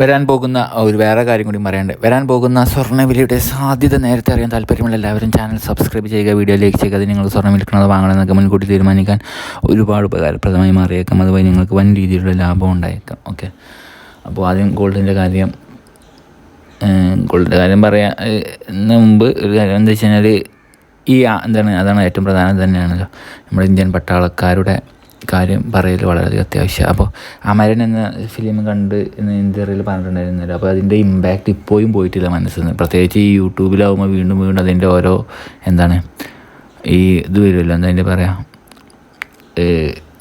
വരാൻ പോകുന്ന ഒരു വേറെ കാര്യം കൂടി പറയണ്ടേ വരാൻ പോകുന്ന സ്വർണവിലയുടെ സാധ്യത നേരത്തെ അറിയാൻ താല്പര്യമുള്ള എല്ലാവരും ചാനൽ സബ്സ്ക്രൈബ് ചെയ്യുക വീഡിയോ ലൈക്ക് ചെയ്യുക. അത് നിങ്ങൾ സ്വർണം വിൽക്കുന്നത് വാങ്ങണമെന്നൊക്കെ മുൻകൂട്ടി തീരുമാനിക്കാൻ ഒരുപാട് ഉപകാരപ്രദമായി മാറിയേക്കാം. അതുവഴി നിങ്ങൾക്ക് വൻ രീതിയിലുള്ള ലാഭം ഉണ്ടായേക്കാം. ഓക്കെ? അപ്പോൾ ആദ്യം ഗോൾഡിന്റെ കാര്യം ഗോൾഡിന്റെ കാര്യം പറയാൻ മുമ്പ് ഒരു കാര്യം എന്താ വെച്ച് കഴിഞ്ഞാൽ ഈ എന്താണ് അതാണ് ഏറ്റവും പ്രധാനം തന്നെയാണല്ലോ. നമ്മുടെ ഇന്ത്യൻ പട്ടാളക്കാരുടെ കാര്യം പറയൽ വളരെയധികം അത്യാവശ്യം. അപ്പോൾ അമരൻ എന്ന ഫിലിം കണ്ട് ഇന്ന് ഇന്ത്യയിൽ പറഞ്ഞിട്ടുണ്ടായിരുന്നില്ല. അപ്പോൾ അതിന്റെ ഇമ്പാക്റ്റ് ഇപ്പോഴും പോയിട്ടില്ല മനസ്സിൽ നിന്ന്. പ്രത്യേകിച്ച് ഈ യൂട്യൂബിലാവുമ്പോൾ വീണ്ടും വീണ്ടും അതിന്റെ ഓരോ എന്താണ് ഈ ഇത് വരുമല്ലോ. എന്താ അതിന്റെ പറയാം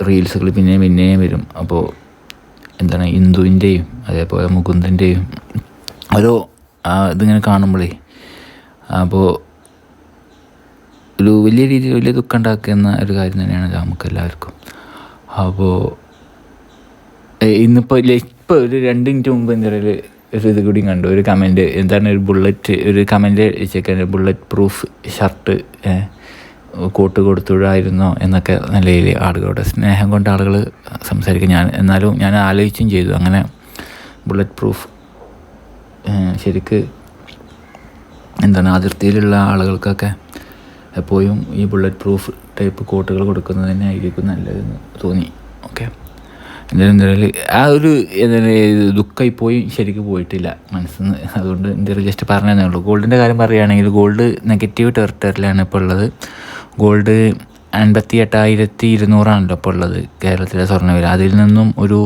റീൽസുകൾ പിന്നെയും പിന്നെയും വരും. അപ്പോൾ എന്താണ് ഇന്ദുവിന്റെയും അതേപോലെ മുകുന്ദന്റെയും ഓരോ ഇതിങ്ങനെ കാണുമ്പോഴേ അപ്പോൾ ഒരു വലിയ രീതിയിൽ വലിയ ദുഃഖം ഉണ്ടാക്കുന്ന ഒരു കാര്യം തന്നെയാണ് നമുക്ക് എല്ലാവർക്കും. അപ്പോൾ ഇന്നിപ്പോൾ ഇപ്പോൾ ഒരു രണ്ട് മിനിറ്റ് മുമ്പ് എന്താ പറയുക ഒരു ഇത് കൂടി കണ്ടു. ഒരു കമന്റ് എന്താണ് ഒരു ബുള്ളറ്റ് ഒരു കമന്റ് വെച്ചേക്കാൻ ബുള്ളറ്റ് പ്രൂഫ് ഷർട്ട് കോട്ട് കൊടുത്തുവിടായിരുന്നോ എന്നൊക്കെ നല്ല രീതിയിൽ ആളുകളുടെ. സ്നേഹം കൊണ്ട് ആളുകൾ സംസാരിക്കും. ഞാൻ എന്നാലും ഞാൻ ആലോചിച്ചും ചെയ്തു. അങ്ങനെ ബുള്ളറ്റ് പ്രൂഫ് ശരിക്ക് എന്താണ് അതിർത്തിയിലുള്ള ആളുകൾക്കൊക്കെ എപ്പോഴും ഈ ബുള്ളറ്റ് പ്രൂഫ് ടൈപ്പ് കോട്ടുകൾ കൊടുക്കുന്നത് തന്നെ ആയിരിക്കും നല്ലതെന്ന് തോന്നി. ഓക്കെ എന്തായാലും ആ ഒരു ദുഃഖമായി പോയി ശരിക്കും പോയിട്ടില്ല മനസ്സിൽ നിന്ന് അതുകൊണ്ട് എന്തായാലും ജസ്റ്റ് പറഞ്ഞതേ ഉള്ളൂ. ഗോൾഡിന്റെ കാര്യം പറയുകയാണെങ്കിൽ ഗോൾഡ് നെഗറ്റീവ് ടെറിട്ടറിയിലാണ് ഇപ്പോൾ ഉള്ളത്. ഗോൾഡ് അൻപത്തി എട്ടായിരത്തി ഇരുന്നൂറാണല്ലോ ഇപ്പോൾ ഉള്ളത് കേരളത്തിലെ സ്വർണവില അതിൽ നിന്നും ഒരു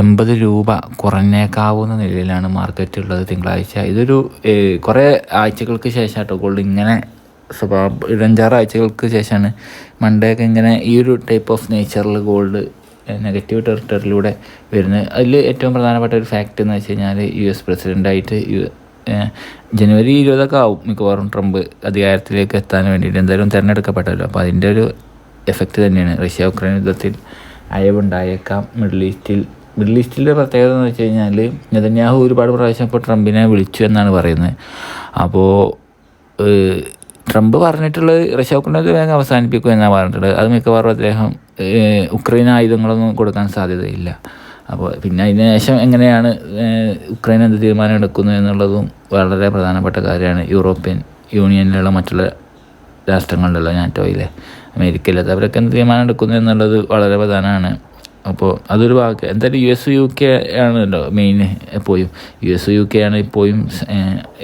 എൺപത് രൂപ കുറഞ്ഞേക്കാവുന്ന നിലയിലാണ് മാർക്കറ്റ് ഉള്ളത് തിങ്കളാഴ്ച. ഇതൊരു കുറേ ആഴ്ചകൾക്ക് ശേഷം കേട്ടോ ഗോൾഡ് ഇങ്ങനെ സ്വഭാവം ഒരു അഞ്ചാറ് ആഴ്ചകൾക്ക് ശേഷമാണ്. മണ്ടയൊക്കെ ഇങ്ങനെ ഈ ഒരു ടൈപ്പ് ഓഫ് നേച്ചറിൽ ഗോൾഡ് നെഗറ്റീവ് ടെറിട്ടറിയിലൂടെ വരുന്നത്. അതിൽ ഏറ്റവും പ്രധാനപ്പെട്ട ഒരു ഫാക്റ്റ് എന്ന് വെച്ച് കഴിഞ്ഞാൽ യു എസ് പ്രസിഡന്റായിട്ട് യു ജനുവരി ഇരുപതൊക്കെ ആവും മിക്കവാറും ട്രംപ് അധികാരത്തിലേക്ക് എത്താൻ വേണ്ടിയിട്ട്. എന്തായാലും തിരഞ്ഞെടുക്കപ്പെട്ടല്ലോ. അപ്പോൾ അതിന്റെ ഒരു എഫക്റ്റ് തന്നെയാണ്. റഷ്യ ഉക്രൈൻ യുദ്ധത്തിൽ അയവുണ്ടായേക്കാം. മിഡിൽ ഈസ്റ്റിൽ മിഡിൽ ഈസ്റ്റിലെ പ്രത്യേകത എന്ന് വെച്ച് കഴിഞ്ഞാൽ നെതന്യാഹു ഒരുപാട് പ്രാവശ്യം ഇപ്പോൾ ട്രംപിനെ വിളിച്ചു എന്നാണ് പറയുന്നത്. അപ്പോൾ ട്രംപ് പറഞ്ഞിട്ടുള്ളത് റഷ്യ ഉക്രൈനത് വേഗം അവസാനിപ്പിക്കും എന്നാണ് പറഞ്ഞിട്ടുള്ളത്. അത് മിക്കവാറും അദ്ദേഹം ഉക്രൈൻ ആയുധങ്ങളൊന്നും കൊടുക്കാൻ സാധ്യതയില്ല. അപ്പോൾ പിന്നെ അതിന് ശേഷം എങ്ങനെയാണ് ഉക്രൈൻ എന്ത് തീരുമാനം എടുക്കുന്നു എന്നുള്ളതും വളരെ പ്രധാനപ്പെട്ട കാര്യമാണ്. യൂറോപ്യൻ യൂണിയനിലുള്ള മറ്റുള്ള രാഷ്ട്രങ്ങളിലുള്ള നാറ്റോയിലെ അമേരിക്കയിലത്തെ അവരൊക്കെ എന്ത് തീരുമാനം എടുക്കുന്നു എന്നുള്ളത് വളരെ പ്രധാനമാണ്. അപ്പോൾ അതൊരു വാക്ക് എന്തായാലും യു എസ് യു കെ ആണല്ലോ മെയിൻ എപ്പോഴും യു എസ് യു കെ ആണ് ഇപ്പോഴും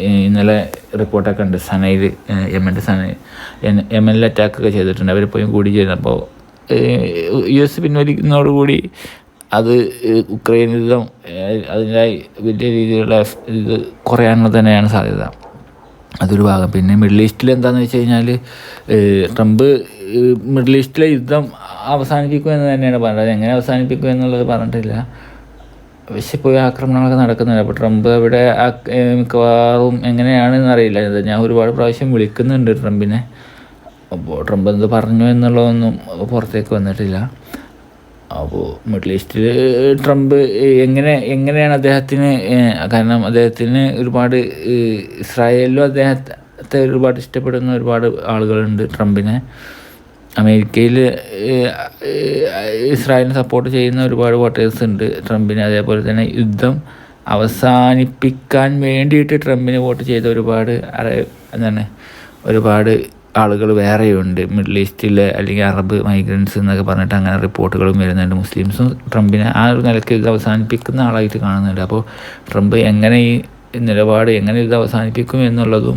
ഇന്നലെ റിപ്പോർട്ടൊക്കെ ഉണ്ട്. സനയിൽ യമന്റെ സനയിൽ യമനിൽ അറ്റാക്കൊക്കെ ചെയ്തിട്ടുണ്ട്. അവരിപ്പോഴും കൂടി ചെയ്യുന്നത് അപ്പോൾ യു എസ് പിൻവലിക്കുന്നതോടുകൂടി അത് ഉക്രൈൻ യുദ്ധം അതിനായി വലിയ രീതിയിലുള്ള ഇത് കുറയാനുള്ള തന്നെയാണ് സാധ്യത. അതൊരു ഭാഗം. പിന്നെ മിഡിൽ ഈസ്റ്റിൽ എന്താണെന്ന് വെച്ച് കഴിഞ്ഞാൽ ട്രംപ് മിഡിൽ ഈസ്റ്റിലെ യുദ്ധം അവസാനിപ്പിക്കും എന്ന് തന്നെയാണ് പറഞ്ഞത്. എങ്ങനെ അവസാനിപ്പിക്കും എന്നുള്ളത് പറഞ്ഞിട്ടില്ല. പക്ഷെ പോയി ആക്രമണങ്ങളൊക്കെ നടക്കുന്നുണ്ട്. അപ്പോൾ ട്രംപ് അവിടെ മിക്കവാറും എങ്ങനെയാണെന്ന് അറിയില്ല. ഞാൻ ഒരുപാട് പ്രാവശ്യം വിളിക്കുന്നുണ്ട് ട്രംപിനെ. അപ്പോൾ ട്രംപ് എന്ത് പറഞ്ഞു എന്നുള്ളതൊന്നും പുറത്തേക്ക് വന്നിട്ടില്ല. അപ്പോൾ മിഡിൽ ഈസ്റ്റിൽ ട്രംപ് എങ്ങനെ എങ്ങനെയാണ് അദ്ദേഹത്തിന് കാരണം അദ്ദേഹത്തിന് ഒരുപാട് ഇസ്രായേലിലും അദ്ദേഹത്തെ ഒരുപാട് ഇഷ്ടപ്പെടുന്ന ഒരുപാട് ആളുകളുണ്ട് ട്രംപിനെ. അമേരിക്കയിൽ ഇസ്രായേലിനെ സപ്പോർട്ട് ചെയ്യുന്ന ഒരുപാട് വോട്ടേഴ്സ് ഉണ്ട്. ട്രംപിന് അതേപോലെ തന്നെ യുദ്ധം അവസാനിപ്പിക്കാൻ വേണ്ടിയിട്ട് ട്രംപിന് വോട്ട് ചെയ്ത ഒരുപാട് എന്താണ് ഒരുപാട് ആളുകൾ വേറെയുണ്ട്. മിഡിൽ ഈസ്റ്റിലെ അല്ലെങ്കിൽ അറബ് മൈഗ്രൻസ് എന്നൊക്കെ പറഞ്ഞിട്ട് അങ്ങനെ റിപ്പോർട്ടുകളും വരുന്നുണ്ട്. മുസ്ലിംസും ട്രംപിനെ ആ ഒരു നിലയ്ക്ക് ഇത് അവസാനിപ്പിക്കുന്ന ആളായിട്ട് കാണുന്നുണ്ട്. അപ്പോൾ ട്രംപ് എങ്ങനെ ഈ നിലപാട് എങ്ങനെ ഇത് അവസാനിപ്പിക്കും എന്നുള്ളതും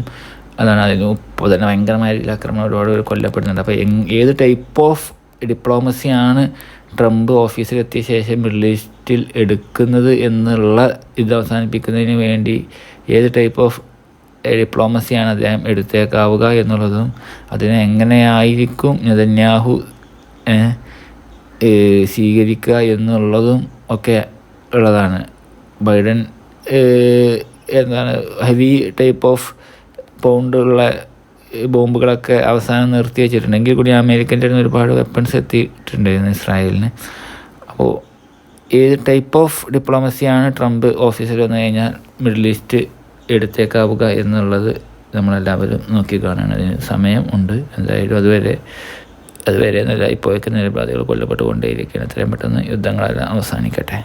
അതാണ് അതിന് ഇപ്പോൾ തന്നെ ഭയങ്കരമായ ആക്രമണം ഒരുപാട് കൊല്ലപ്പെടുന്നുണ്ട്. അപ്പോൾ ഏത് ടൈപ്പ് ഓഫ് ഡിപ്ലോമസിയാണ് ട്രംപ് ഓഫീസിലെത്തിയ ശേഷം മിഡിൽ ഈസ്റ്റിൽ എടുക്കുന്നത് എന്നുള്ള ഇത് അവസാനിപ്പിക്കുന്നതിന് വേണ്ടി ഏത് ടൈപ്പ് ഓഫ് ഡിപ്ലോമസിയാണ് അദ്ദേഹം എടുത്തേക്കാവുക എന്നുള്ളതും അതിനെ എങ്ങനെയായിരിക്കും നെതന്യാഹു സ്വീകരിക്കുക എന്നുള്ളതും ഒക്കെ ഉള്ളതാണ്. ബൈഡൻ എന്താണ് ഹെവി ടൈപ്പ് ഓഫ് പൗണ്ടുള്ള ബോംബുകളൊക്കെ അവസാനം നിർത്തി വെച്ചിട്ടുണ്ടെങ്കിൽ കൂടി അമേരിക്കന്റെ ഒരുപാട് വെപ്പൺസ് എത്തിയിട്ടുണ്ടായിരുന്നു ഇസ്രായേലിന്. അപ്പോൾ ഏത് ടൈപ്പ് ഓഫ് ഡിപ്ലോമസിയാണ് ട്രംപ് ഓഫീസിൽ വന്നു കഴിഞ്ഞാൽ മിഡിൽ ഈസ്റ്റ് എടുത്തേക്കാവുക എന്നുള്ളത് നമ്മളെല്ലാവരും നോക്കി കാണണം അതിന് സമയം ഉണ്ട്. എന്തായാലും അതുവരെ അതുവരെ എന്നല്ല ഇപ്പോഴൊക്കെ നിരപരാധികൾ കൊല്ലപ്പെട്ടുകൊണ്ടേയിരിക്കുകയാണ്. എത്രയും പെട്ടെന്ന് യുദ്ധങ്ങളെല്ലാം അവസാനിക്കട്ടെ.